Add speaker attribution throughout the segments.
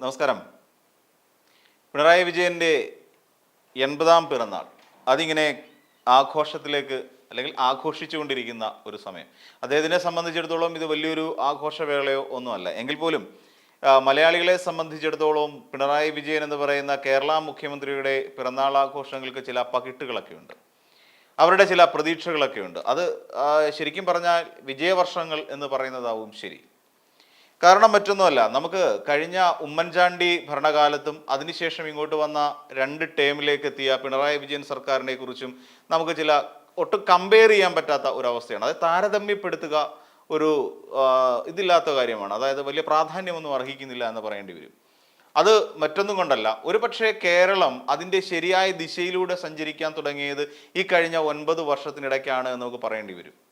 Speaker 1: നമസ്കാരം. പിണറായി വിജയന്റെ എൺപതാം പിറന്നാൾ. അതിങ്ങനെ ആഘോഷത്തിലേക്ക് അല്ലെങ്കിൽ ആഘോഷിച്ചുകൊണ്ടിരിക്കുന്ന ഒരു സമയം. അദ്ദേഹത്തിനെ സംബന്ധിച്ചിടത്തോളം ഇത് വലിയൊരു ആഘോഷവേളയോ ഒന്നുമല്ല. എങ്കിൽ പോലും മലയാളികളെ സംബന്ധിച്ചിടത്തോളം പിണറായി വിജയൻ എന്ന് പറയുന്ന കേരള മുഖ്യമന്ത്രിയുടെ പിറന്നാൾ ആഘോഷങ്ങൾക്ക് ചില പകിട്ടുകളൊക്കെ ഉണ്ട് അവരുടെ ചില പ്രതീക്ഷകളൊക്കെ ഉണ്ട് അത് ശരിക്കും പറഞ്ഞാൽ വിജയവർഷങ്ങൾ എന്ന് പറയുന്നതാവും ശരി. കാരണം മറ്റൊന്നുമല്ല. നമുക്ക് കഴിഞ്ഞ ഉമ്മൻചാണ്ടി ഭരണകാലത്തും അതിനുശേഷം ഇങ്ങോട്ട് വന്ന രണ്ട് ടേമിലേക്ക് എത്തിയ പിണറായി വിജയൻ സർക്കാരിനെ കുറിച്ചും നമുക്ക് ചില ഒട്ടും കമ്പയർ ചെയ്യാൻ പറ്റാത്ത ഒരു അവസ്ഥയാണ് അതായത് താരതമ്യപ്പെടുത്തുക ഒരു ഇതില്ലാത്ത കാര്യമാണ്. അതായത് വലിയ പ്രാധാന്യമൊന്നും അർഹിക്കുന്നില്ല എന്ന് പറയേണ്ടി വരും. അത് മറ്റൊന്നും കൊണ്ടല്ല. ഒരു പക്ഷേ കേരളം അതിന്റെ ശരിയായ ദിശയിലൂടെ സഞ്ചരിക്കാൻ തുടങ്ങിയത് ഈ കഴിഞ്ഞ ഒൻപത് വർഷത്തിനിടയ്ക്കാണ് എന്ന് നമുക്ക് പറയേണ്ടി വരും.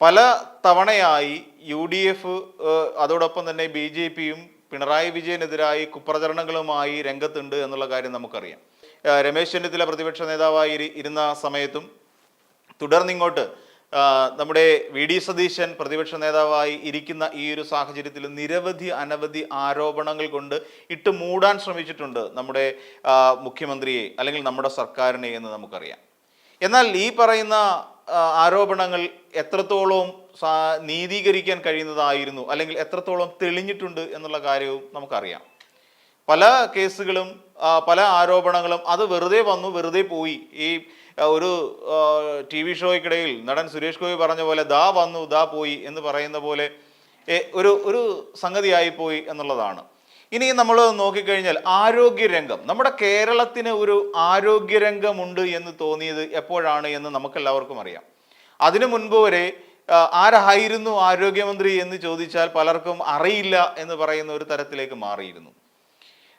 Speaker 1: പല തവണയായി യു ഡി എഫ് അതോടൊപ്പം തന്നെ ബി ജെ പിയും പിണറായി വിജയനെതിരായി കുപ്രചരണങ്ങളുമായി രംഗത്തുണ്ട് എന്നുള്ള കാര്യം നമുക്കറിയാം. രമേശ് ചെന്നിത്തല പ്രതിപക്ഷ നേതാവായി ഇരി- ഇരുന്ന സമയത്തും തുടർന്നിങ്ങോട്ട് നമ്മുടെ വി ഡി സതീശൻ പ്രതിപക്ഷ നേതാവായി ഇരിക്കുന്ന ഈ ഒരു സാഹചര്യത്തിൽ നിരവധി അനവധി ആരോപണങ്ങൾ കൊണ്ട് ഇട്ട് മൂടാൻ ശ്രമിച്ചിട്ടുണ്ട് നമ്മുടെ മുഖ്യമന്ത്രിയെ അല്ലെങ്കിൽ നമ്മുടെ സർക്കാരിനെ എന്ന് നമുക്കറിയാം. എന്നാൽ ഈ പറയുന്ന ആരോപണങ്ങൾ എത്രത്തോളം നീതീകരിക്കാൻ കഴിയുന്നതായിരുന്നു അല്ലെങ്കിൽ എത്രത്തോളം തെളിഞ്ഞിട്ടുണ്ട് എന്നുള്ള കാര്യവും നമുക്കറിയാം. പല കേസുകളും പല ആരോപണങ്ങളും അത് വെറുതെ വന്നു വെറുതെ പോയി. ഈ ഒരു ടി വി ഷോയ്ക്കിടയിൽ നടൻ സുരേഷ് ഗോപി പറഞ്ഞ പോലെ ദാ വന്നു ദാ പോയി എന്ന് പറയുന്ന പോലെ ഒരു ഒരു സംഗതിയായി പോയി എന്നുള്ളതാണ്. ഇനി നമ്മൾ നോക്കിക്കഴിഞ്ഞാൽ ആരോഗ്യരംഗം. നമ്മുടെ കേരളത്തിന് ഒരു ആരോഗ്യരംഗമുണ്ട് എന്ന് തോന്നിയത് എപ്പോഴാണ് എന്ന് നമുക്കെല്ലാവർക്കും അറിയാം. അതിനു മുൻപ് വരെ ആരായിരുന്നു ആരോഗ്യമന്ത്രി എന്ന് ചോദിച്ചാൽ പലർക്കും അറിയില്ല എന്ന് പറയുന്ന ഒരു തരത്തിലേക്ക് മാറിയിരുന്നു.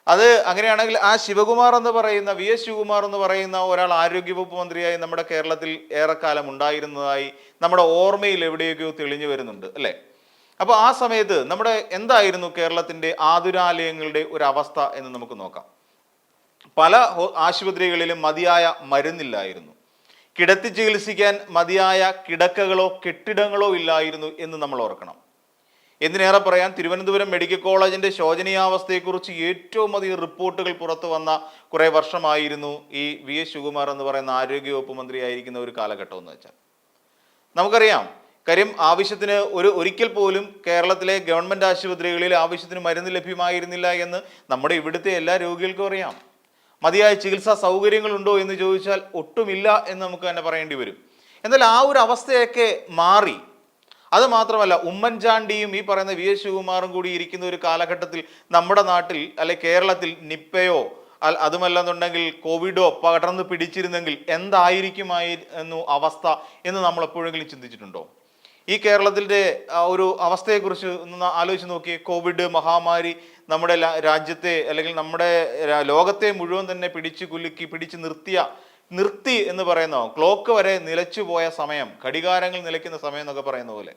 Speaker 1: അത് അങ്ങനെയാണെങ്കിൽ ആ ശിവകുമാർ എന്ന് പറയുന്ന വി എസ് ശിവകുമാർ എന്ന് പറയുന്ന ഒരാൾ ആരോഗ്യവകുപ്പ് മന്ത്രിയായി നമ്മുടെ കേരളത്തിൽ ഏറെക്കാലം ഉണ്ടായിരുന്നതായി നമ്മുടെ ഓർമ്മയിൽ എവിടെയൊക്കെയോ തെളിഞ്ഞു വരുന്നുണ്ട് അല്ലേ? അപ്പോൾ ആ സമയത്ത് നമ്മുടെ എന്തായിരുന്നു കേരളത്തിന്റെ ആതുരാലയങ്ങളുടെ ഒരു അവസ്ഥ എന്ന് നമുക്ക് നോക്കാം. പല ആശുപത്രികളിലും മതിയായ മരുന്നില്ലായിരുന്നു. കിടത്തി ചികിത്സിക്കാൻ മതിയായ കിടക്കകളോ കെട്ടിടങ്ങളോ ഇല്ലായിരുന്നു എന്ന് നമ്മൾ ഓർക്കണം. എന്തിനേറെ പറയാൻ തിരുവനന്തപുരം മെഡിക്കൽ കോളേജിന്റെ ശോചനീയാവസ്ഥയെക്കുറിച്ച് ഏറ്റവും അധികം റിപ്പോർട്ടുകൾ പുറത്തു വന്ന കുറേ വർഷമായിരുന്നു ഈ വി എസ് ശിവകുമാർ എന്ന് പറയുന്ന ആരോഗ്യവകുപ്പ് മന്ത്രിയായിരിക്കുന്ന ഒരു കാലഘട്ടം എന്ന് വെച്ചാൽ. നമുക്കറിയാം കാര്യം ആവശ്യത്തിന് ഒരു ഒരിക്കൽ പോലും കേരളത്തിലെ ഗവൺമെന്റ് ആശുപത്രികളിൽ ആവശ്യത്തിന് മരുന്ന് ലഭ്യമായിരുന്നില്ല എന്ന് നമ്മുടെ ഇവിടുത്തെ എല്ലാ രോഗികൾക്കും അറിയാം. മതിയായ ചികിത്സാ സൗകര്യങ്ങളുണ്ടോ എന്ന് ചോദിച്ചാൽ ഒട്ടുമില്ല എന്ന് നമുക്ക് തന്നെ പറയേണ്ടി വരും. എന്നാൽ ആ ഒരു അവസ്ഥയൊക്കെ മാറി. അത് മാത്രമല്ല ഉമ്മൻചാണ്ടിയും ഈ പറയുന്ന വി എസ് ശിവകുമാറും കൂടി ഇരിക്കുന്ന ഒരു കാലഘട്ടത്തിൽ നമ്മുടെ നാട്ടിൽ അല്ലെ കേരളത്തിൽ നിപ്പയോ അതുമല്ലെന്നുണ്ടെങ്കിൽ കോവിഡോ പടർന്ന് പിടിച്ചിരുന്നെങ്കിൽ എന്തായിരിക്കുമായിരുന്നു അവസ്ഥ എന്ന് നമ്മൾ എപ്പോഴെങ്കിലും ചിന്തിച്ചിട്ടുണ്ടോ? ഈ കേരളത്തിന്റെ ഒരു അവസ്ഥയെക്കുറിച്ച് ഒന്ന് ആലോചിച്ച് നോക്കിയേ കോവിഡ് മഹാമാരി നമ്മുടെ രാജ്യത്തെ അല്ലെങ്കിൽ നമ്മുടെ ലോകത്തെ മുഴുവൻ തന്നെ പിടിച്ചു കുലുക്കി പിടിച്ചു നിർത്തിയ നിർത്തി എന്ന് പറയുന്ന ക്ലോക്ക് വരെ നിലച്ചു പോയ സമയം ഘടികാരങ്ങൾ നിലയ്ക്കുന്ന സമയം എന്നൊക്കെ പറയുന്ന പോലെ.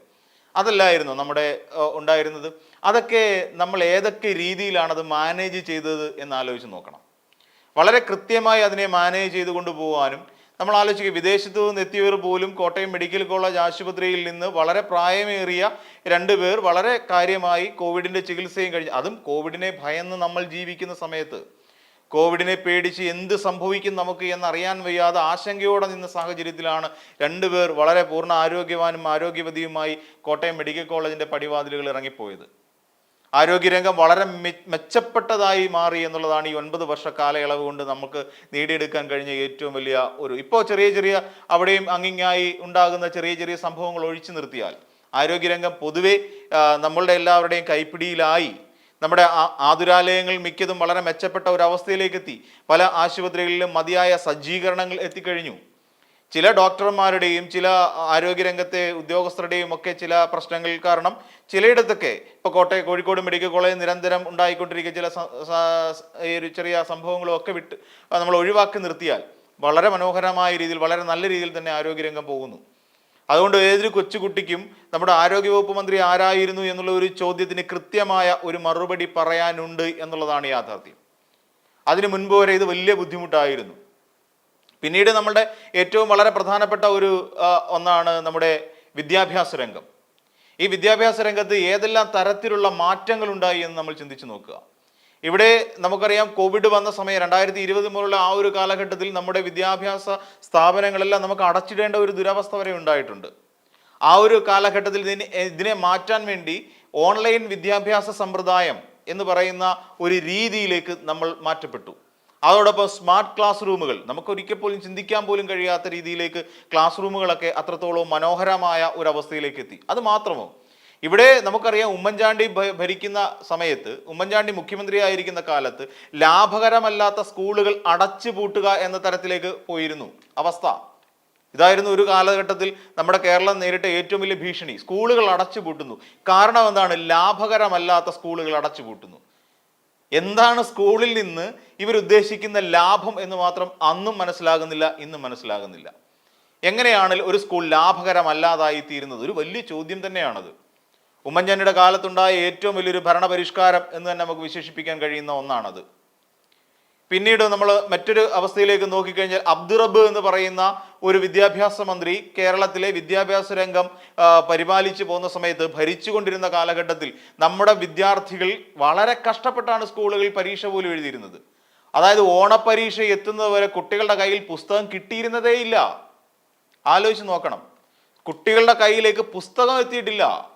Speaker 1: അതല്ലായിരുന്നു നമ്മുടെ ഉണ്ടായിരുന്നത്. അതൊക്കെ നമ്മൾ ഏതൊക്കെ രീതിയിലാണ് അത് മാനേജ് ചെയ്തത് എന്ന് ആലോചിച്ച് നോക്കണം. വളരെ കൃത്യമായി അതിനെ മാനേജ് ചെയ്ത് കൊണ്ടുപോകാനും നമ്മൾ ആലോചിക്കുക വിദേശത്തു നിന്ന് എത്തിയവർ പോലും കോട്ടയം മെഡിക്കൽ കോളേജ് ആശുപത്രിയിൽ നിന്ന് വളരെ പ്രായമേറിയ രണ്ട് പേർ വളരെ കാര്യമായി കോവിഡിന്റെ ചികിത്സയും കഴിഞ്ഞ്. അതും കോവിഡിനെ ഭയന്ന് നമ്മൾ ജീവിക്കുന്ന സമയത്ത്. കോവിഡിനെ പേടിച്ച് എന്ത് സംഭവിക്കും നമുക്ക് എന്നറിയാൻ വയ്യാതെ ആശങ്കയോടെ നിന്ന സാഹചര്യത്തിലാണ് രണ്ടുപേർ വളരെ പൂർണ ആരോഗ്യവാനും ആരോഗ്യവതിയുമായി കോട്ടയം മെഡിക്കൽ കോളേജിന്റെ പടിവാതിലുകൾ ഇറങ്ങിപ്പോയത്. ആരോഗ്യരംഗം വളരെ മെച്ചപ്പെട്ടതായി മാറി എന്നുള്ളതാണ് ഈ ഒൻപത് വർഷ കാലയളവ് കൊണ്ട് നമുക്ക് നേടിയെടുക്കാൻ കഴിഞ്ഞ ഏറ്റവും വലിയ ഒരു ഇപ്പോൾ ചെറിയ ചെറിയ അവിടെയും അങ്ങിങ്ങായി ഉണ്ടാകുന്ന ചെറിയ ചെറിയ സംഭവങ്ങൾ ഒഴിച്ചു നിർത്തിയാൽ ആരോഗ്യരംഗം പൊതുവെ നമ്മളുടെ എല്ലാവരുടെയും കൈപ്പിടിയിലായി. നമ്മുടെ ആതുരാലയങ്ങൾ മിക്കതും വളരെ മെച്ചപ്പെട്ട ഒരു അവസ്ഥയിലേക്ക് എത്തി. പല ആശുപത്രികളിലും മതിയായ സജ്ജീകരണങ്ങൾ എത്തിക്കഴിഞ്ഞു. ചില ഡോക്ടർമാരുടെയും ചില ആരോഗ്യരംഗത്തെ ഉദ്യോഗസ്ഥരുടെയും ഒക്കെ ചില പ്രശ്നങ്ങൾ കാരണം ചിലയിടത്തൊക്കെ ഇപ്പോൾ കോട്ടയം കോഴിക്കോട് മെഡിക്കൽ കോളേജ് നിരന്തരം ഉണ്ടായിക്കൊണ്ടിരിക്കുന്ന ചില ഈ ഒരു ചെറിയ സംഭവങ്ങളും ഒക്കെ വിട്ട് നമ്മൾ ഒഴിവാക്കി നിർത്തിയാൽ വളരെ മനോഹരമായ രീതിയിൽ വളരെ നല്ല രീതിയിൽ തന്നെ ആരോഗ്യരംഗം പോകുന്നു. അതുകൊണ്ട് ഏതൊരു കൊച്ചുകുട്ടിക്കും നമ്മുടെ ആരോഗ്യവകുപ്പ് മന്ത്രി ആരായിരുന്നു എന്നുള്ള ഒരു ചോദ്യത്തിന് കൃത്യമായ ഒരു മറുപടി പറയാനുണ്ട് എന്നുള്ളതാണ് യാഥാർത്ഥ്യം. അതിനു മുൻപ് വരെ ഇത് വലിയ ബുദ്ധിമുട്ടായിരുന്നു. പിന്നീട് നമ്മുടെ ഏറ്റവും വളരെ പ്രധാനപ്പെട്ട ഒരു ഒന്നാണ് നമ്മുടെ വിദ്യാഭ്യാസ രംഗം. ഈ വിദ്യാഭ്യാസ രംഗത്ത് ഏതെല്ലാം തരത്തിലുള്ള മാറ്റങ്ങൾ ഉണ്ടായി എന്ന് നമ്മൾ ചിന്തിച്ചു നോക്കുക. ഇവിടെ നമുക്കറിയാം കോവിഡ് വന്ന സമയം രണ്ടായിരത്തി ഇരുപത് മുതലുള്ള ആ ഒരു കാലഘട്ടത്തിൽ നമ്മുടെ വിദ്യാഭ്യാസ സ്ഥാപനങ്ങളെല്ലാം നമുക്ക് അടച്ചിടേണ്ട ഒരു ദുരവസ്ഥ വരെ ഉണ്ടായിട്ടുണ്ട്. ആ ഒരു കാലഘട്ടത്തിൽ ഇതിനെ ഇതിനെ മാറ്റാൻ വേണ്ടി ഓൺലൈൻ വിദ്യാഭ്യാസ സമ്പ്രദായം എന്ന് പറയുന്ന ഒരു രീതിയിലേക്ക് നമ്മൾ മാറ്റപ്പെട്ടു. അതോടൊപ്പം സ്മാർട്ട് ക്ലാസ് റൂമുകൾ. നമുക്ക് ഒരിക്കൽ പോലും ചിന്തിക്കാൻ പോലും കഴിയാത്ത രീതിയിലേക്ക് ക്ലാസ് റൂമുകളൊക്കെ അത്രത്തോളം മനോഹരമായ ഒരു അവസ്ഥയിലേക്ക് എത്തി. അത് മാത്രമോ? ഇവിടെ നമുക്കറിയാം ഉമ്മൻചാണ്ടി ഭരിക്കുന്ന സമയത്ത് ഉമ്മൻചാണ്ടി മുഖ്യമന്ത്രിയായിരിക്കുന്ന കാലത്ത് ലാഭകരമല്ലാത്ത സ്കൂളുകൾ അടച്ചു പൂട്ടുക എന്ന തരത്തിലേക്ക് പോയിരുന്നു. അവസ്ഥ. ഇതായിരുന്നു ഒരു കാലഘട്ടത്തിൽ നമ്മുടെ കേരളം നേരിട്ട ഏറ്റവും വലിയ ഭീഷണി. സ്കൂളുകൾ അടച്ചു പൂട്ടുന്നു. കാരണം എന്താണ്? ലാഭകരമല്ലാത്ത സ്കൂളുകൾ അടച്ചു പൂട്ടുന്നു. എന്താണ് സ്കൂളിൽ നിന്ന് ഇവരുദ്ദേശിക്കുന്ന ലാഭം എന്ന് മാത്രം അന്നും മനസ്സിലാകുന്നില്ല ഇന്നും മനസ്സിലാകുന്നില്ല. എങ്ങനെയാണ് ഒരു സ്കൂൾ ലാഭകരമല്ലാതായി തീരുന്നത്? ഒരു വലിയ ചോദ്യം തന്നെയാണത്. ഉമ്മൻചാണ്ടിയുടെ കാലത്തുണ്ടായ ഏറ്റവും വലിയൊരു ഭരണപരിഷ്കാരം എന്ന് തന്നെ നമുക്ക് വിശേഷിപ്പിക്കാൻ കഴിയുന്ന ഒന്നാണത്. പിന്നീട് നമ്മൾ മറ്റൊരു അവസ്ഥയിലേക്ക് നോക്കിക്കഴിഞ്ഞാൽ അബ്ദുറബ് എന്ന് പറയുന്ന ഒരു വിദ്യാഭ്യാസ മന്ത്രി കേരളത്തിലെ വിദ്യാഭ്യാസ രംഗം പരിപാലിച്ചു പോകുന്ന സമയത്ത് ഭരിച്ചുകൊണ്ടിരുന്ന കാലഘട്ടത്തിൽ നമ്മുടെ വിദ്യാർത്ഥികൾ വളരെ കഷ്ടപ്പെട്ടാണ് സ്കൂളുകളിൽ പരീക്ഷ പോലും എഴുതിയിരുന്നത്. അതായത് ഓണപ്പരീക്ഷ എത്തുന്നതുവരെ കുട്ടികളുടെ കയ്യിൽ പുസ്തകം കിട്ടിയിരുന്നതേയില്ല. ആലോചിച്ച് നോക്കണം. കുട്ടികളുടെ കയ്യിലേക്ക് പുസ്തകം എത്തിയിട്ടില്ല.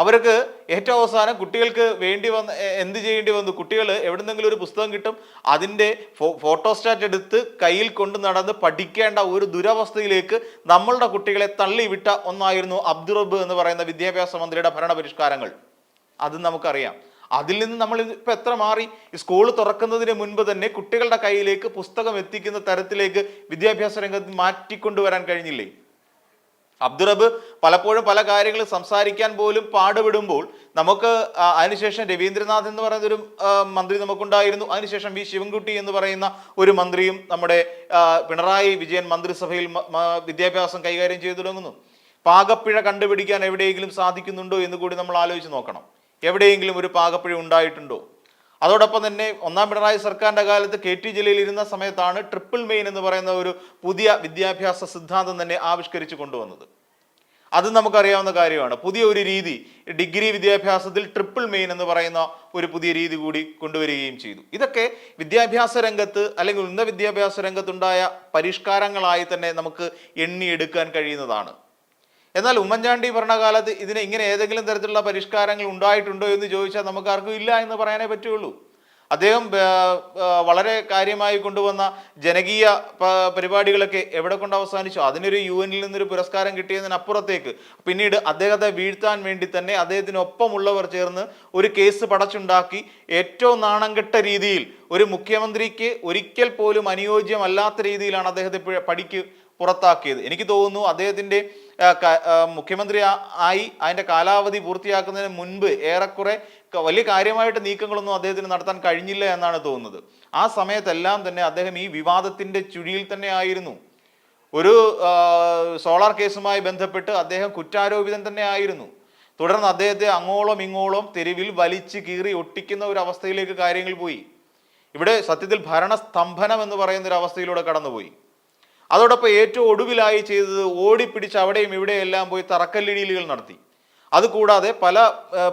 Speaker 1: അവർക്ക് ഏറ്റവും അവസാനം കുട്ടികൾക്ക് വേണ്ടി വന്ന് എന്ത് ചെയ്യേണ്ടി വന്നു? കുട്ടികൾ എവിടെന്നെങ്കിലും ഒരു പുസ്തകം കിട്ടും അതിന്റെ ഫോ ഫോട്ടോസ്റ്റാറ്റ് എടുത്ത് കയ്യിൽ കൊണ്ട് നടന്ന് പഠിക്കേണ്ട ഒരു ദുരവസ്ഥയിലേക്ക് നമ്മളുടെ കുട്ടികളെ തള്ളിവിട്ട ഒന്നായിരുന്നു അബ്ദുറബ് എന്ന് പറയുന്ന വിദ്യാഭ്യാസ മന്ത്രിയുടെ ഭരണ പരിഷ്കാരങ്ങൾ അത് നമുക്കറിയാം. അതിൽ നിന്ന് നമ്മൾ ഇപ്പം എത്ര മാറി? സ്കൂൾ തുറക്കുന്നതിന് മുൻപ് തന്നെ കുട്ടികളുടെ കയ്യിലേക്ക് പുസ്തകം എത്തിക്കുന്ന തരത്തിലേക്ക് വിദ്യാഭ്യാസ രംഗത്ത് മാറ്റിക്കൊണ്ടുവരാൻ കഴിഞ്ഞില്ലേ? അബ്ദുറബ് പലപ്പോഴും പല കാര്യങ്ങളും സംസാരിക്കാൻ പോലും പാടുപെടുമ്പോൾ നമുക്ക് അതിനുശേഷം രവീന്ദ്രനാഥ് എന്ന് പറയുന്ന ഒരു മന്ത്രി നമുക്കുണ്ടായിരുന്നു. അതിനുശേഷം വി ശിവൻകുട്ടി എന്ന് പറയുന്ന ഒരു മന്ത്രിയും നമ്മുടെ പിണറായി വിജയൻ മന്ത്രിസഭയിൽ വിദ്യാഭ്യാസം കൈകാര്യം ചെയ്തു തുടങ്ങുന്നു. പാകപ്പിഴ കണ്ടുപിടിക്കാൻ എവിടെയെങ്കിലും സാധിക്കുന്നുണ്ടോ എന്ന് കൂടി നമ്മൾ ആലോചിച്ച് നോക്കണം. എവിടെയെങ്കിലും ഒരു പാകപ്പിഴ ഉണ്ടായിട്ടുണ്ടോ? അതോടൊപ്പം തന്നെ ഒന്നാം പിണറായി സർക്കാരിന്റെ കാലത്ത് കെ ടി ജലീൽ ഇരുന്ന സമയത്താണ് ട്രിപ്പിൾ മെയിൻ എന്ന് പറയുന്ന ഒരു പുതിയ വിദ്യാഭ്യാസ സിദ്ധാന്തം തന്നെ ആവിഷ്കരിച്ചു കൊണ്ടുവന്നത്. അത് നമുക്കറിയാവുന്ന കാര്യമാണ്. പുതിയ ഒരു രീതി ഡിഗ്രി വിദ്യാഭ്യാസത്തിൽ ട്രിപ്പിൾ മെയിൻ എന്ന് പറയുന്ന ഒരു പുതിയ രീതി കൂടി കൊണ്ടുവരികയും ചെയ്തു. ഇതൊക്കെ വിദ്യാഭ്യാസ രംഗത്ത് അല്ലെങ്കിൽ ഉന്നത വിദ്യാഭ്യാസ രംഗത്തുണ്ടായ പരിഷ്കാരങ്ങളായി തന്നെ നമുക്ക് എണ്ണിയെടുക്കാൻ കഴിയുന്നതാണ്. എന്നാൽ ഉമ്മൻചാണ്ടി ഭരണകാലത്ത് ഇതിന് ഇങ്ങനെ ഏതെങ്കിലും തരത്തിലുള്ള പരിഷ്കാരങ്ങൾ ഉണ്ടായിട്ടുണ്ടോ എന്ന് ചോദിച്ചാൽ നമുക്ക് ആർക്കും ഇല്ല എന്ന് പറയാനേ പറ്റുള്ളൂ. അദ്ദേഹം വളരെ കാര്യമായി കൊണ്ടുവന്ന ജനകീയ പരിപാടികളൊക്കെ എവിടെ കൊണ്ട് അവസാനിച്ചു? അതിനൊരു യു എനിൽ നിന്നൊരു പുരസ്കാരം കിട്ടിയതിനപ്പുറത്തേക്ക്. പിന്നീട് അദ്ദേഹത്തെ വീഴ്ത്താൻ വേണ്ടി തന്നെ അദ്ദേഹത്തിനൊപ്പമുള്ളവർ ചേർന്ന് ഒരു കേസ് പടച്ചുണ്ടാക്കി. ഏറ്റവും നാണം കെട്ട രീതിയിൽ ഒരു മുഖ്യമന്ത്രിക്ക് ഒരിക്കൽ പോലും അനുയോജ്യമല്ലാത്ത രീതിയിലാണ് അദ്ദേഹത്തെ പഠിക്ക് പുറത്താക്കിയത്. എനിക്ക് തോന്നുന്നു ആ, മുഖ്യമന്ത്രി ആയി അതിന്റെ കാലാവധി പൂർത്തിയാക്കുന്നതിന് മുൻപ് ഏറെക്കുറെ വലിയ കാര്യമായിട്ട് നീക്കങ്ങളൊന്നും അദ്ദേഹത്തിന് നടത്താൻ കഴിഞ്ഞില്ല എന്നാണ് തോന്നുന്നത്. ആ സമയത്തെല്ലാം തന്നെ അദ്ദേഹം ഈ വിവാദത്തിന്റെ ചുഴിയിൽ തന്നെ ആയിരുന്നു. ഒരു സോളാർ കേസുമായി ബന്ധപ്പെട്ട് അദ്ദേഹം കുറ്റാരോപിതൻ തന്നെ ആയിരുന്നു. തുടർന്ന് അദ്ദേഹത്തെ അങ്ങോളം ഇങ്ങോളം തെരുവിൽ വലിച്ചു കീറി ഒട്ടിക്കുന്ന ഒരു അവസ്ഥയിലേക്ക് കാര്യങ്ങൾ പോയി. ഇവിടെ സത്യത്തിൽ ഭരണസ്തംഭനം എന്ന് പറയുന്ന ഒരു അവസ്ഥയിലൂടെ കടന്നുപോയി. അതോടൊപ്പം ഏറ്റവും ഒടുവിലായി ചെയ്തത് ഓടിപ്പിടിച്ച് അവിടെയും ഇവിടെയെല്ലാം പോയി തറക്കല്ലിടിയിലുകൾ നടത്തി. അതുകൂടാതെ പല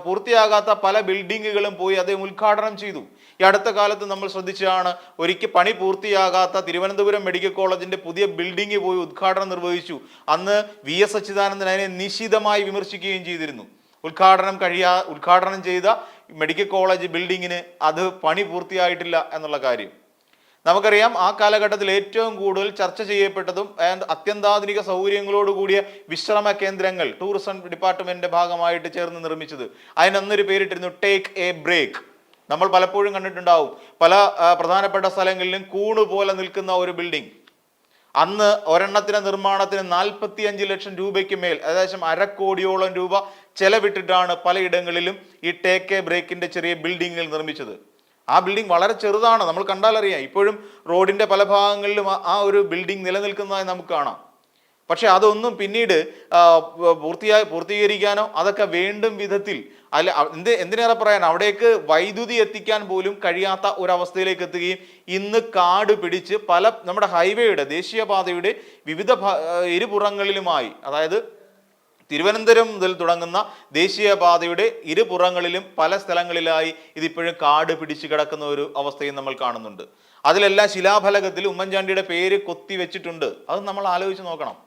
Speaker 1: പൂർത്തിയാകാത്ത പല ബിൽഡിങ്ങുകളും പോയി അദ്ദേഹം ഉദ്ഘാടനം ചെയ്തു. ഈ അടുത്ത കാലത്ത് നമ്മൾ ശ്രദ്ധിച്ചതാണ് ഒരിക്കൽ പണി പൂർത്തിയാകാത്ത തിരുവനന്തപുരം മെഡിക്കൽ കോളേജിന്റെ പുതിയ ബിൽഡിംഗ് പോയി ഉദ്ഘാടനം നിർവഹിച്ചു. അന്ന് വി എസ് അച്യുതാനന്ദൻ അതിനെ നിശിതമായി വിമർശിക്കുകയും ചെയ്തിരുന്നു. ഉദ്ഘാടനം കഴിയാ ഉദ്ഘാടനം ചെയ്ത മെഡിക്കൽ കോളേജ് ബിൽഡിങ്ങിന് അത് പണി പൂർത്തിയായിട്ടില്ല എന്നുള്ള കാര്യം. നമുക്കറിയാം ആ കാലഘട്ടത്തിൽ ഏറ്റവും കൂടുതൽ ചർച്ച ചെയ്യപ്പെട്ടതും അത്യന്താധുനിക സൗകര്യങ്ങളോട് കൂടിയ വിശ്രമ കേന്ദ്രങ്ങൾ ടൂറിസം ഡിപ്പാർട്ട്മെന്റിന്റെ ഭാഗമായിട്ട് ചേർന്ന് നിർമ്മിച്ചത്. അതിനൊന്നൊരു പേരിട്ടിരുന്നു ടേക്ക് എ ബ്രേക്ക് നമ്മൾ പലപ്പോഴും കണ്ടിട്ടുണ്ടാവും. പല പ്രധാനപ്പെട്ട സ്ഥലങ്ങളിലും കൂണ് പോലെ നിൽക്കുന്ന ഒരു ബിൽഡിംഗ് അന്ന് ഒരെണ്ണത്തിന്റെ നിർമ്മാണത്തിന് നാൽപ്പത്തി അഞ്ച് ലക്ഷം രൂപയ്ക്ക് മേൽ ഏകദേശം അരക്കോടിയോളം രൂപ ചെലവിട്ടിട്ടാണ് പലയിടങ്ങളിലും ഈ ടേക്ക് എ ബ്രേക്കിന്റെ ചെറിയ ബിൽഡിങ്ങുകൾ നിർമ്മിച്ചത്. ആ ബിൽഡിംഗ് വളരെ ചെറുതാണ്. നമ്മൾ കണ്ടാലറിയാം ഇപ്പോഴും റോഡിന്റെ പല ഭാഗങ്ങളിലും ആ- ഒരു ബിൽഡിംഗ് നിലനിൽക്കുന്നതായി നമുക്ക് കാണാം. പക്ഷെ അതൊന്നും പിന്നീട് പൂർത്തിയായി പൂർത്തീകരിക്കാനോ അതൊക്കെ വേണ്ടും വിധത്തിൽ അല്ല എന്ത് എന്തിനേറെ പറയാൻ അവിടേക്ക് വൈദ്യുതി എത്തിക്കാൻ പോലും കഴിയാത്ത ഒരവസ്ഥയിലേക്ക് എത്തുകയും ഇന്ന് കാട് പിടിച്ച് പല നമ്മുടെ ഹൈവേയുടെ ദേശീയപാതയുടെ വിവിധ ഇരുപുറങ്ങളിലുമായി അതായത് തിരുവനന്തപുരം മുതൽ തുടങ്ങുന്ന ദേശീയപാതയുടെ ഇരുപുറങ്ങളിലും പല സ്ഥലങ്ങളിലായി ഇതിപ്പോഴും കാട് പിടിച്ചു കിടക്കുന്ന ഒരു അവസ്ഥയും നമ്മൾ കാണുന്നുണ്ട്. അതിലെല്ലാം ശിലാഫലകത്തിൽ ഉമ്മൻചാണ്ടിയുടെ പേര് കൊത്തി വെച്ചിട്ടുണ്ട്. അത് നമ്മൾ ആലോചിച്ച് നോക്കണം.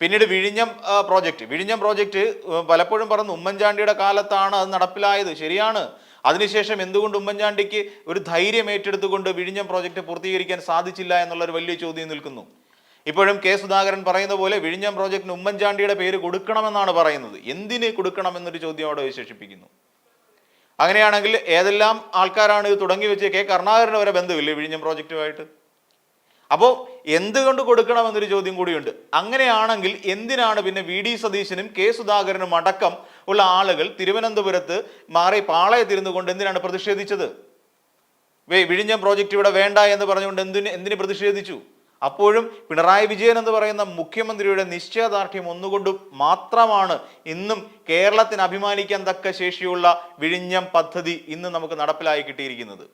Speaker 1: പിന്നീട് വിഴിഞ്ഞം പ്രോജക്റ്റ്. വിഴിഞ്ഞം പ്രോജക്റ്റ് പലപ്പോഴും പറഞ്ഞു ഉമ്മൻചാണ്ടിയുടെ കാലത്താണ് അത് നടപ്പിലായത്. ശരിയാണ്. അതിനുശേഷം എന്തുകൊണ്ട് ഉമ്മൻചാണ്ടിക്ക് ഒരു ധൈര്യം ഏറ്റെടുത്തുകൊണ്ട് വിഴിഞ്ഞം പ്രോജക്റ്റ് പൂർത്തീകരിക്കാൻ സാധിച്ചില്ല എന്നുള്ളൊരു വലിയ ചോദ്യം നിൽക്കുന്നു. ഇപ്പോഴും കെ സുധാകരൻ പറയുന്ന പോലെ വിഴിഞ്ഞം പ്രോജക്റ്റിന് ഉമ്മൻചാണ്ടിയുടെ പേര് കൊടുക്കണമെന്നാണ് പറയുന്നത്. എന്തിന് കൊടുക്കണമെന്നൊരു ചോദ്യം അവിടെ വിശേഷിപ്പിക്കുന്നു. അങ്ങനെയാണെങ്കിൽ ഏതെല്ലാം ആൾക്കാരാണ് ഇത് തുടങ്ങി വെച്ച് കെ കരുണാകരന് വരെ ബന്ധമില്ലേ വിഴിഞ്ഞം പ്രോജക്റ്റുമായിട്ട്? അപ്പോൾ എന്തുകൊണ്ട് കൊടുക്കണമെന്നൊരു ചോദ്യം കൂടിയുണ്ട്. അങ്ങനെയാണെങ്കിൽ എന്തിനാണ് പിന്നെ വി ഡി സതീശനും കെ സുധാകരനും അടക്കം ഉള്ള ആളുകൾ തിരുവനന്തപുരത്ത് മാറി പാളയത്തിരുന്നു കൊണ്ട് എന്തിനാണ് പ്രതിഷേധിച്ചത്? വിഴിഞ്ഞം പ്രോജക്റ്റ് ഇവിടെ വേണ്ട എന്ന് പറഞ്ഞുകൊണ്ട് എന്തിന് എന്തിന് പ്രതിഷേധിച്ചു? അപ്പോഴും പിണറായി വിജയൻ എന്ന് പറയുന്ന മുഖ്യമന്ത്രിയുടെ നിശ്ചയദാർഢ്യം ഒന്നുകൊണ്ട് മാത്രമാണ് ഇന്നും കേരളത്തിന് അഭിമാനിക്കാൻ തക്ക ശേഷിയുള്ള വിഴിഞ്ഞം പദ്ധതി ഇന്ന് നമുക്ക് നടപ്പിലായി കിട്ടിയിരിക്കുന്നത്.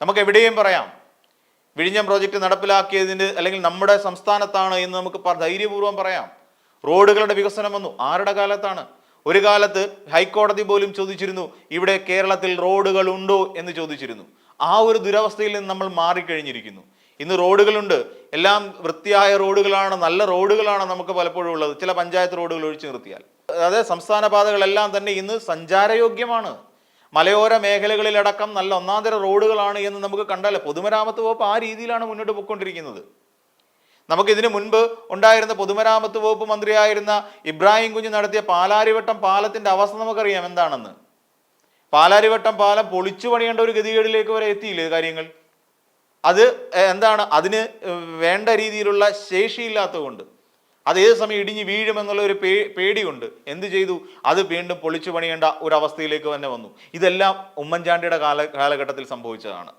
Speaker 1: നമുക്ക് എവിടെയും പറയാം. വിഴിഞ്ഞം പ്രോജക്റ്റ് നടപ്പിലാക്കിയതിന് അല്ലെങ്കിൽ നമ്മുടെ സംസ്ഥാനത്താണ് എന്ന് നമുക്ക് ധൈര്യപൂർവം പറയാം. റോഡുകളുടെ വികസനം വന്നു. ആരുടെ കാലത്താണ്? ഒരു കാലത്ത് ഹൈക്കോടതി പോലും ചോദിച്ചിരുന്നു ഇവിടെ കേരളത്തിൽ റോഡുകൾ ഉണ്ടോ? എന്ന് ചോദിച്ചിരുന്നു. ആ ഒരു ദുരവസ്ഥയിൽ നിന്ന് നമ്മൾ മാറിക്കഴിഞ്ഞിരിക്കുന്നു. ഇന്ന് റോഡുകളുണ്ട്. എല്ലാം വൃത്തിയായ റോഡുകളാണ് നല്ല റോഡുകളാണ് നമുക്ക് പലപ്പോഴും ഉള്ളത്. ചില പഞ്ചായത്ത് റോഡുകൾ ഒഴിച്ചു നിർത്തിയാൽ. അതായത് സംസ്ഥാന പാതകളെല്ലാം തന്നെ ഇന്ന് സഞ്ചാരയോഗ്യമാണ്. മലയോര മേഖലകളിലടക്കം നല്ല ഒന്നാന്തര റോഡുകളാണ് എന്ന് നമുക്ക് കണ്ടാലേ പൊതുമരാമത്ത് വകുപ്പ് ആ രീതിയിലാണ് മുന്നോട്ട് പോയിക്കൊണ്ടിരിക്കുന്നത്. നമുക്കിതിന് മുൻപ് ഉണ്ടായിരുന്ന പൊതുമരാമത്ത് വകുപ്പ് മന്ത്രിയായിരുന്ന ഇബ്രാഹിം കുഞ്ഞ് നടത്തിയ പാലാരിവട്ടം പാലത്തിന്റെ അവസ്ഥ നമുക്കറിയാം എന്താണെന്ന്. പാലാരിവട്ടം പാലം പൊളിച്ചു പണിയേണ്ട ഒരു ഗതികേടിലേക്ക് വരെ എത്തിയില്ലേ കാര്യങ്ങൾ? അത് എന്താണ് അതിന് വേണ്ട രീതിയിലുള്ള ശേഷിയില്ലാത്തതുകൊണ്ട്. അത് ഏത് സമയം ഇടിഞ്ഞ് വീഴുമെന്നുള്ള ഒരു പേ പേടിയുണ്ട്. എന്ത് ചെയ്തു? അത് വീണ്ടും പൊളിച്ചു പണിയേണ്ട ഒരു അവസ്ഥയിലേക്ക് തന്നെ വന്നു. ഇതെല്ലാം ഉമ്മൻചാണ്ടിയുടെ കാല കാലഘട്ടത്തിൽ സംഭവിച്ചതാണ്.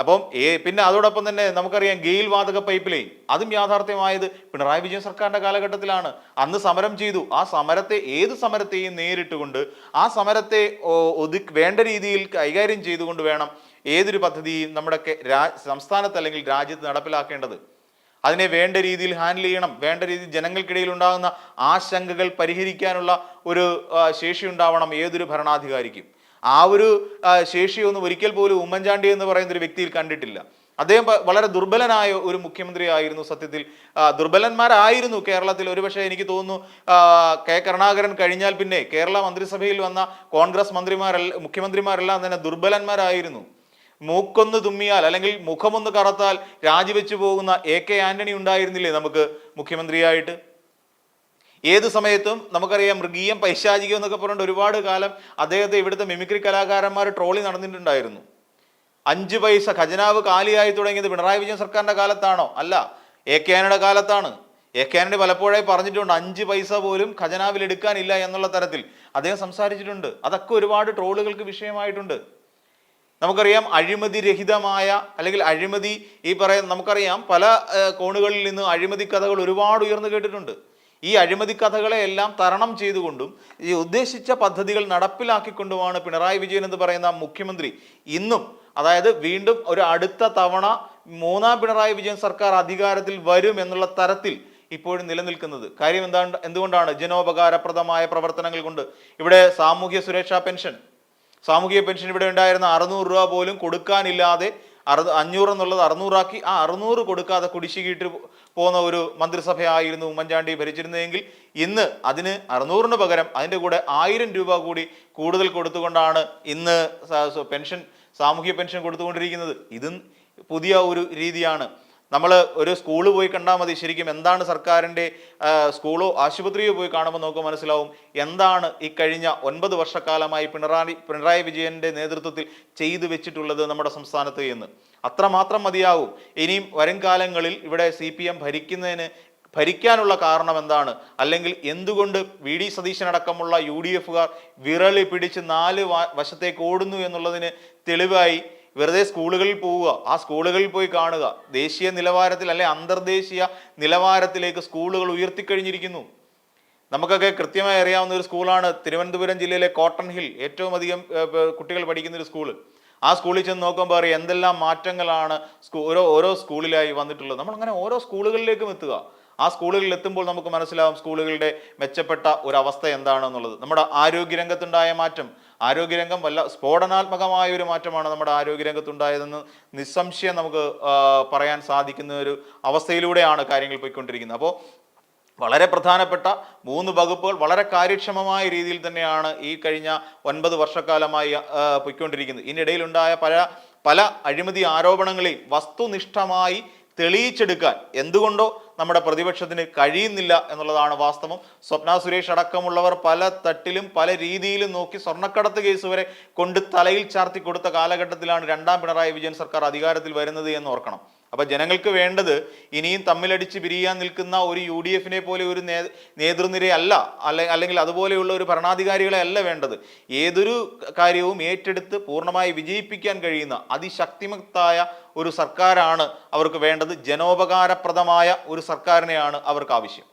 Speaker 1: അപ്പം പിന്നെ അതോടൊപ്പം തന്നെ നമുക്കറിയാം ഗെയിൽ വാതക പൈപ്പ് ലൈൻ അതും യാഥാർത്ഥ്യമായത് പിണറായി വിജയൻ സർക്കാരിന്റെ കാലഘട്ടത്തിലാണ്. അന്ന് സമരം ചെയ്തു. ആ സമരത്തെ ഏത് സമരത്തെയും നേരിട്ടുകൊണ്ട് ആ സമരത്തെ ഒതു വേണ്ട രീതിയിൽ കൈകാര്യം ചെയ്തുകൊണ്ട് വേണം ഏതൊരു പദ്ധതിയും നമ്മുടെ സംസ്ഥാനത്ത് അല്ലെങ്കിൽ രാജ്യത്ത് നടപ്പിലാക്കേണ്ടത്. അതിനെ വേണ്ട രീതിയിൽ ഹാൻഡിൽ ചെയ്യണം. വേണ്ട രീതിയിൽ ജനങ്ങൾക്കിടയിൽ ഉണ്ടാകുന്ന ആശങ്കകൾ പരിഹരിക്കാനുള്ള ഒരു ശേഷി ഉണ്ടാവണം ഏതൊരു ഭരണാധികാരിക്കും. ആ ഒരു ശേഷിയൊന്നും ഒരിക്കൽ പോലും ഉമ്മൻചാണ്ടി എന്ന് പറയുന്ന ഒരു വ്യക്തിയിൽ കണ്ടിട്ടില്ല. അദ്ദേഹം വളരെ ദുർബലനായ ഒരു മുഖ്യമന്ത്രി ആയിരുന്നു സത്യത്തിൽ. ദുർബലന്മാരായിരുന്നു കേരളത്തിൽ. ഒരുപക്ഷെ എനിക്ക് തോന്നുന്നു കെ കരുണാകരൻ കഴിഞ്ഞാൽ പിന്നെ കേരള മന്ത്രിസഭയിൽ വന്ന കോൺഗ്രസ് മന്ത്രിമാരെല്ലാം മുഖ്യമന്ത്രിമാരെല്ലാം തന്നെ ദുർബലന്മാരായിരുന്നു. മൂക്കൊന്ന് തുമ്മിയാൽ അല്ലെങ്കിൽ മുഖമൊന്ന് കറത്താൽ രാജിവെച്ചു പോകുന്ന എ കെ ആന്റണി ഉണ്ടായിരുന്നില്ലേ നമുക്ക് മുഖ്യമന്ത്രിയായിട്ട്? ഏത് സമയത്തും നമുക്കറിയാം മൃഗീയം പൈശാചികം എന്നൊക്കെ പറഞ്ഞിട്ട് ഒരുപാട് കാലം അദ്ദേഹത്തെ ഇവിടുത്തെ മിമിക്രി കലാകാരന്മാർ ട്രോളി നടന്നിട്ടുണ്ടായിരുന്നു. അഞ്ച് പൈസ ഖജനാവ് കാലിയായി തുടങ്ങിയത് പിണറായി വിജയൻ സർക്കാരിന്റെ കാലത്താണോ? അല്ല എ കെ ആനയുടെ കാലത്താണ്. എ കെ ആനണി പലപ്പോഴായി പറഞ്ഞിട്ടുണ്ട് അഞ്ച് പൈസ പോലും ഖജനാവിൽ എടുക്കാനില്ല എന്നുള്ള തരത്തിൽ. അദ്ദേഹം സംസാരിച്ചിട്ടുണ്ട്. അതൊക്കെ ഒരുപാട് ട്രോളുകൾക്ക് വിഷയമായിട്ടുണ്ട്. നമുക്കറിയാം അഴിമതി രഹിതമായ അല്ലെങ്കിൽ അഴിമതി ഈ പറയുന്ന നമുക്കറിയാം പല കോണുകളിൽ നിന്ന് അഴിമതി കഥകൾ ഒരുപാട് ഉയർന്നു കേട്ടിട്ടുണ്ട്. ഈ അഴിമതി കഥകളെ എല്ലാം തരണം ചെയ്തുകൊണ്ടും ഈ ഉദ്ദേശിച്ച പദ്ധതികൾ നടപ്പിലാക്കിക്കൊണ്ടുമാണ് പിണറായി വിജയൻ എന്ന് പറയുന്ന മുഖ്യമന്ത്രി ഇന്നും അതായത് വീണ്ടും ഒരു അടുത്ത തവണ മൂന്നാം പിണറായി വിജയൻ സർക്കാർ അധികാരത്തിൽ വരും എന്നുള്ള തരത്തിൽ ഇപ്പോഴും നിലനിൽക്കുന്നത്. കാര്യം എന്താണ് എന്തുകൊണ്ടാണ് ജനോപകാരപ്രദമായ പ്രവർത്തനങ്ങൾ കൊണ്ട്? ഇവിടെ സാമൂഹ്യ സുരക്ഷാ പെൻഷൻ സാമൂഹിക പെൻഷൻ ഇവിടെ ഉണ്ടായിരുന്ന അറുന്നൂറ് രൂപ പോലും കൊടുക്കാനില്ലാതെ അറു അഞ്ഞൂറ് എന്നുള്ളത് അറുന്നൂറാക്കി ആ അറുന്നൂറ് കൊടുക്കാതെ കുടിശ്ശികിയിട്ട് പോകുന്ന ഒരു മന്ത്രിസഭയായിരുന്നു ഉമ്മൻചാണ്ടി ഭരിച്ചിരുന്നതെങ്കിൽ ഇന്ന് അതിന് അറുന്നൂറിന് പകരം അതിന്റെ കൂടെ ആയിരം രൂപ കൂടി കൂടുതൽ കൊടുത്തുകൊണ്ടാണ് ഇന്ന് പെൻഷൻ സാമൂഹ്യ പെൻഷൻ കൊടുത്തുകൊണ്ടിരിക്കുന്നത്. ഇതും പുതിയ ഒരു രീതിയാണ്. നമ്മൾ ഒരു സ്കൂൾ പോയി കണ്ടാൽ മതി. ശരിക്കും എന്താണ് സർക്കാരിന്റെ സ്കൂളോ ആശുപത്രിയോ പോയി കാണുമ്പോൾ നമുക്ക് മനസ്സിലാവും എന്താണ് ഈ കഴിഞ്ഞ ഒൻപത് വർഷക്കാലമായി പിണറായി പിണറായി വിജയന്റെ നേതൃത്വത്തിൽ ചെയ്തു വെച്ചിട്ടുള്ളത് നമ്മുടെ സംസ്ഥാനത്ത് എന്ന്. അത്രമാത്രം മതിയാവും. ഇനിയും വരും കാലങ്ങളിൽ ഇവിടെ സി പി എം ഭരിക്കുന്നതിന് ഭരിക്കാനുള്ള കാരണം എന്താണ്? അല്ലെങ്കിൽ എന്തുകൊണ്ട് വി ഡി സതീശനടക്കമുള്ള യു ഡി എഫുകാർ വിരളി പിടിച്ച് നാല് വശത്തേക്ക് ഓടുന്നു എന്നുള്ളതിന് തെളിവായി വെറുതെ സ്കൂളുകളിൽ പോവുക ആ സ്കൂളുകളിൽ പോയി കാണുക. ദേശീയ നിലവാരത്തിൽ അല്ലെ അന്തർദേശീയ നിലവാരത്തിലേക്ക് സ്കൂളുകൾ ഉയർത്തിക്കഴിഞ്ഞിരിക്കുന്നു. നമുക്കൊക്കെ കൃത്യമായി അറിയാവുന്ന ഒരു സ്കൂളാണ് തിരുവനന്തപുരം ജില്ലയിലെ കോട്ടൺ ഹിൽ ഏറ്റവും അധികം കുട്ടികൾ പഠിക്കുന്ന ഒരു സ്കൂൾ. ആ സ്കൂളിൽ ചെന്ന് നോക്കുമ്പോൾ അറിയാം എന്തെല്ലാം മാറ്റങ്ങളാണ് ഓരോ ഓരോ സ്കൂളിലായി വന്നിട്ടുള്ളത്. നമ്മളങ്ങനെ ഓരോ സ്കൂളുകളിലേക്കും എത്തുക. ആ സ്കൂളുകളിൽ എത്തുമ്പോൾ നമുക്ക് മനസ്സിലാവും സ്കൂളുകളുടെ മെച്ചപ്പെട്ട ഒരു അവസ്ഥ എന്താണെന്നുള്ളത്. നമ്മുടെ ആരോഗ്യരംഗത്തുണ്ടായ മാറ്റം ആരോഗ്യരംഗം വല്ല സ്ഫോടനാത്മകമായ ഒരു മാറ്റമാണ് നമ്മുടെ ആരോഗ്യരംഗത്തുണ്ടായതെന്ന് നിസ്സംശയം നമുക്ക് പറയാൻ സാധിക്കുന്ന ഒരു അവസ്ഥയിലൂടെയാണ് കാര്യങ്ങൾ പോയിക്കൊണ്ടിരിക്കുന്നത്. അപ്പോൾ വളരെ പ്രധാനപ്പെട്ട മൂന്ന് വകുപ്പുകൾ വളരെ കാര്യക്ഷമമായ രീതിയിൽ തന്നെയാണ് ഈ കഴിഞ്ഞ ഒൻപത് വർഷക്കാലമായി പൊയ്ക്കൊണ്ടിരിക്കുന്നത്. ഇതിനിടയിലുണ്ടായ പല പല അഴിമതി ആരോപണങ്ങളെയും വസ്തുനിഷ്ഠമായി തെളിയിച്ചെടുക്കാൻ എന്തുകൊണ്ടോ നമ്മുടെ പ്രതിപക്ഷത്തിന് കഴിയുന്നില്ല എന്നുള്ളതാണ് വാസ്തവം. സ്വപ്ന സുരേഷ് അടക്കമുള്ളവർ പല തട്ടിലും പല രീതിയിലും നോക്കി സ്വർണക്കടത്ത് കേസ് വരെ കൊണ്ട് തലയിൽ ചാർത്തി കൊടുത്ത കാലഘട്ടത്തിലാണ് രണ്ടാം പിണറായി വിജയൻ സർക്കാർ അധികാരത്തിൽ വരുന്നത് എന്ന് ഓർക്കണം. അപ്പൊ ജനങ്ങൾക്ക് വേണ്ടത് ഇനിയും തമ്മിലടിച്ച് പിരിയാൻ നിൽക്കുന്ന ഒരു യു ഡി എഫിനെ പോലെ ഒരു നേ നേതൃനിരയല്ല അല്ലെ അല്ലെങ്കിൽ അതുപോലെയുള്ള ഒരു ഭരണാധികാരികളെ അല്ല വേണ്ടത്. ഏതൊരു കാര്യവും ഏറ്റെടുത്ത് പൂർണമായി വിജയിപ്പിക്കാൻ കഴിയുന്ന അതിശക്തിമത്തായ ഒരു സർക്കാരാണ് അവർക്ക് വേണ്ടത്. ജനോപകാരപ്രദമായ ഒരു സർക്കാരിനെയാണ് അവർക്ക് ആവശ്യം.